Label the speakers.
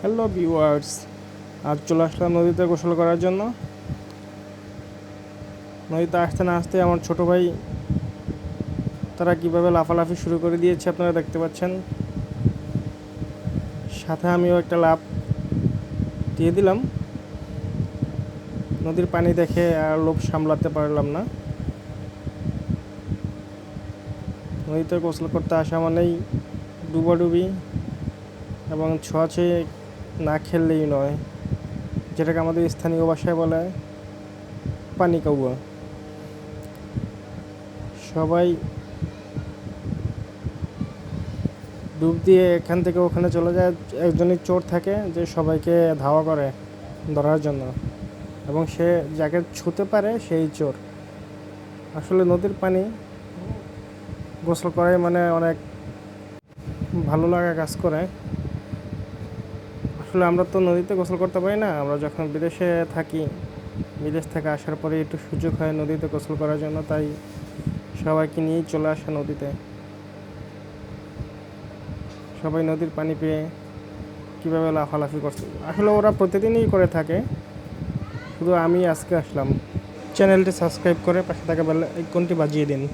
Speaker 1: Hello viewers আজ চলে আসলাম নদীতে গোসল করার জন্য। নদীতে আসতে না আসতে আমার ছোট ভাই তারা কীভাবে লাফালাফি শুরু করে দিয়েছে আপনারা দেখতে পাচ্ছেন। সাথে আমিও একটা লাফ দিয়ে দিলাম। নদীর পানি দেখে আর লোভ সামলাতে পারলাম না। নদীতে গোসল করতে আসা মানেই ডুবাডুবি এবং ছোঁয়াছে না খেললেই নয়, যেটাকে আমাদের স্থানীয় ভাষায় বলে পানি কাউয়া। সবাই ডুব দিয়ে এখান থেকে ওখানে চলে যায়, একজনই চোর থাকে যে সবাইকে ধাওয়া করে ধরার জন্য। এবং সে যাকে ছুতে পারে সেই চোর। আসলে নদীর পানি গোসল করাই মানে অনেক ভালো লাগা কাজ করে। আসলে আমরা তো নদীতে গোসল করতে পারি না। আমরা যখন বিদেশে থাকি, বিদেশ থেকে আসার পরে একটু সুযোগ হয় নদীতে গোসল করার জন্য, তাই সবাইকে নিয়েই চলে আসে নদীতে। সবাই নদীর পানি পেয়ে কীভাবে লাফালাফি করছে? আসলে ওরা প্রতিদিনই করে থাকে। শুধু আমি আজকে আসলাম। চ্যানেলটি সাবস্ক্রাইব করে পাশে থাকা বেল আইকনটি বাজিয়ে দিন।